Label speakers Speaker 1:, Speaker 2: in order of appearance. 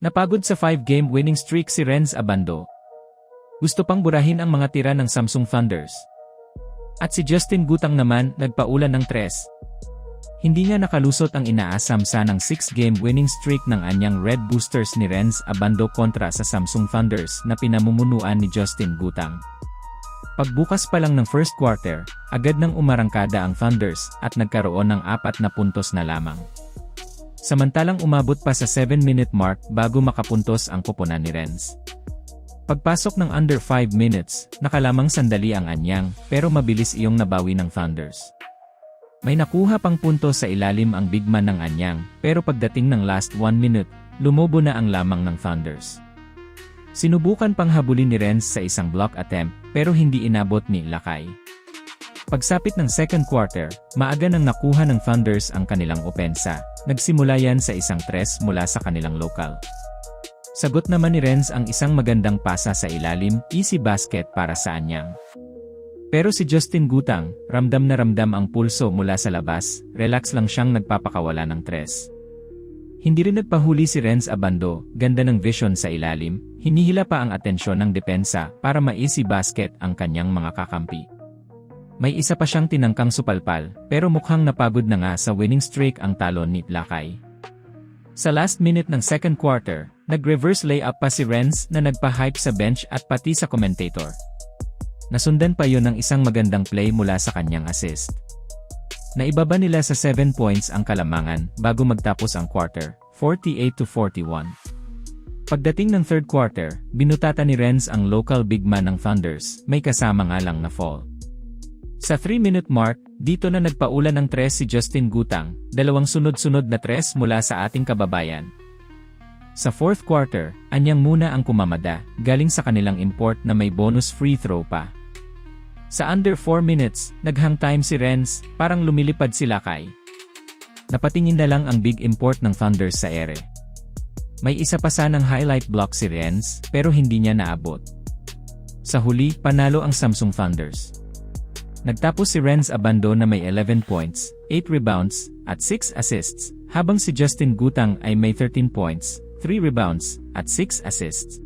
Speaker 1: Napagod sa 5-game winning streak si Renz Abando. Gusto pang burahin ang mga tira ng Samsung Thunders. At si Justin Gutang naman nagpaulan ng tres. Hindi niya nakalusot ang inaasam sanang 6-game winning streak ng anyang Red Boosters ni Renz Abando kontra sa Samsung Thunders na pinamumunuan ni Justin Gutang. Pagbukas pa lang ng first quarter, agad nang umarangkada ang Thunders at nagkaroon ng apat na puntos na lamang. Samantalang umabot pa sa 7-minute mark bago makapuntos ang koponan ni Renz. Pagpasok ng under 5 minutes, nakalamang sandali ang anyang, pero mabilis iyong nabawi ng Thunders. May nakuha pang punto sa ilalim ang big man ng anyang, pero pagdating ng last 1 minute, lumobo na ang lamang ng Thunders. Sinubukan pang habulin ni Renz sa isang block attempt, pero hindi inabot ni Lakay. Pagsapit ng second quarter, maaga nang nakuha ng Thunders ang kanilang opensa. Nagsimula yan sa isang tres mula sa kanilang local. Sagot naman ni Renz ang isang magandang pasa sa ilalim, easy basket para sa anyang. Pero si Justin Gutang, ramdam na ramdam ang pulso mula sa labas, relax lang siyang nagpapakawala ng tres. Hindi rin nagpahuli si Renz Abando, ganda ng vision sa ilalim, hinihila pa ang atensyon ng depensa para ma-easy basket ang kanyang mga kakampi. May isa pa siyang tinangkang supalpal, pero mukhang napagod na nga sa winning streak ang talon ni Lakay. Sa last minute ng second quarter, nag-reverse layup pa si Renz na nagpa-hype sa bench at pati sa commentator. Nasundan pa yon ng isang magandang play mula sa kanyang assist. Naibaba nila sa 7 points ang kalamangan bago magtapos ang quarter, 48 to 41. Pagdating ng third quarter, binutata ni Renz ang local big man ng Thunders, may kasama nga lang na fall. Sa 3-minute mark, dito na nagpaulan ng tres si Justin Gutang, dalawang sunod-sunod na tres mula sa ating kababayan. Sa fourth quarter, anyang muna ang kumamada, galing sa kanilang import na may bonus free throw pa. Sa under 4 minutes, naghang time si Renz, parang lumilipad si Lakay. Napatingin na lang ang big import ng Thunders sa ere. May isa pa sanang highlight block si Renz, pero hindi niya naabot. Sa huli, panalo ang Samsung Thunders. Nagtapos si Renz Abando na may 11 points, 8 rebounds, at 6 assists, habang si Justin Gutang ay may 13 points, 3 rebounds, at 6 assists.